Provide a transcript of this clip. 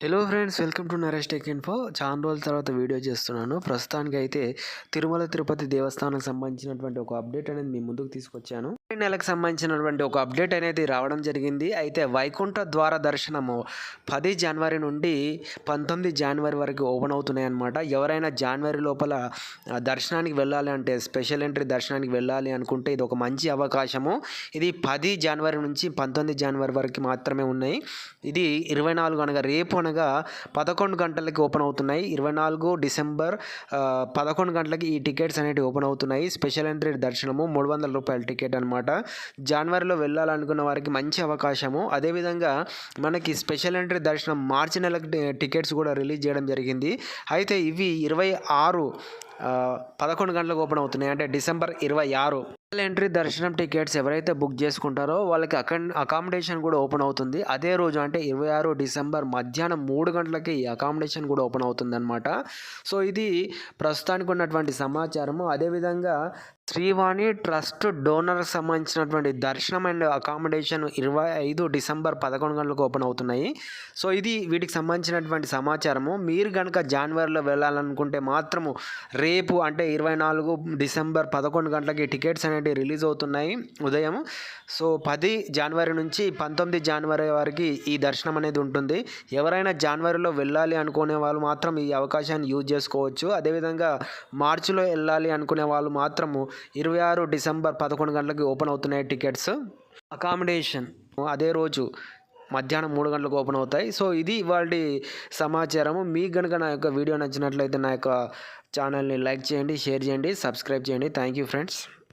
Hello friends welcome to Naresh tech info చాలా రోజుల తర్వాత వీడియో చేస్తున్నాను. ప్రస్తుతానికి అయితే తిరుమల తిరుపతి దేవస్థానం సంబంధించినటువంటి ఒక అప్డేట్ అనేది మీ ముందుకు తీసుకొచ్చాను. నెలకు సంబంధించినటువంటి ఒక అప్డేట్ అనేది రావడం జరిగింది. అయితే వైకుంఠ ద్వార దర్శనము పది జనవరి నుండి పంతొమ్మిది జనవరి వరకు ఓపెన్ అవుతున్నాయి అన్నమాట ఎవరైనా జనవరి లోపల దర్శనానికి వెళ్ళాలి అంటే స్పెషల్ ఎంట్రీ దర్శనానికి వెళ్ళాలి అనుకుంటే ఇది ఒక మంచి అవకాశము. ఇది పది జనవరి నుంచి పంతొమ్మిది జనవరి వరకు మాత్రమే ఉన్నాయి. ఇది ఇరవై నాలుగు అనగా రేపు అనగా పదకొండు గంటలకి ఓపెన్ అవుతున్నాయి. ఇరవై నాలుగు డిసెంబర్ పదకొండు గంటలకి ఈ టికెట్స్ అనేవి ఓపెన్ అవుతున్నాయి. స్పెషల్ ఎంట్రీ దర్శనము మూడు వందల రూపాయల టికెట్ అనమాట జనవరిలో వెళ్ళాలనుకున్న వారికి మంచి అవకాశము. అదేవిధంగా మనకి స్పెషల్ ఎంట్రీ దర్శనం మార్చి నెలకు టికెట్స్ కూడా రిలీజ్ చేయడం జరిగింది. అయితే ఇవి ఇరవై ఆరు పదకొండు గంటలకు ఓపెన్ అవుతున్నాయి. అంటే డిసెంబర్ ఇరవై ఆరు. స్పెషల్ ఎంట్రీ దర్శనం టికెట్స్ ఎవరైతే బుక్ చేసుకుంటారో వాళ్ళకి అకా అకామిడేషన్ కూడా ఓపెన్ అవుతుంది. అదే రోజు అంటే ఇరవై ఆరు డిసెంబర్ మధ్యాహ్నం మూడు గంటలకి ఈ అకామిడేషన్ కూడా ఓపెన్ అవుతుంది అనమాట సో ఇది ప్రస్తుతానికి ఉన్నటువంటి సమాచారము. అదేవిధంగా శ్రీవాణి ట్రస్ట్ డోనర్ సంబంధించినటువంటి దర్శనం అండ్ అకామిడేషన్ ఇరవై ఐదు డిసెంబర్ పదకొండు గంటలకు ఓపెన్ అవుతున్నాయి. సో ఇది వీటికి సంబంధించినటువంటి సమాచారము. మీరు కనుక జనవరిలో వెళ్ళాలనుకుంటే మాత్రము రేపు అంటే ఇరవై నాలుగు డిసెంబర్ పదకొండు గంటలకి టికెట్స్ అనేవి రిలీజ్ అవుతున్నాయి ఉదయం. సో పది జనవరి నుంచి పంతొమ్మిది జనవరి వరకు ఈ దర్శనం అనేది ఉంటుంది. ఎవరైనా జనవరిలో వెళ్ళాలి అనుకునే వాళ్ళు మాత్రం ఈ అవకాశాన్ని యూజ్ చేసుకోవచ్చు. అదేవిధంగా మార్చిలో వెళ్ళాలి అనుకునే వాళ్ళు మాత్రము ఇరవై ఆరు డిసెంబర్ పదకొండు గంటలకి ఓపెన్ అవుతున్నాయి టికెట్స్. అకామిడేషన్ అదే రోజు మధ్యాహ్నం మూడు గంటలకు ఓపెన్ అవుతాయి. సో ఇది ఇవాళ సమాచారము. మీకు కనుక నా యొక్క వీడియో నచ్చినట్లయితే నా యొక్క ఛానల్ని లైక్ చేయండి షేర్ చేయండి సబ్స్క్రైబ్ చేయండి. Thank you friends.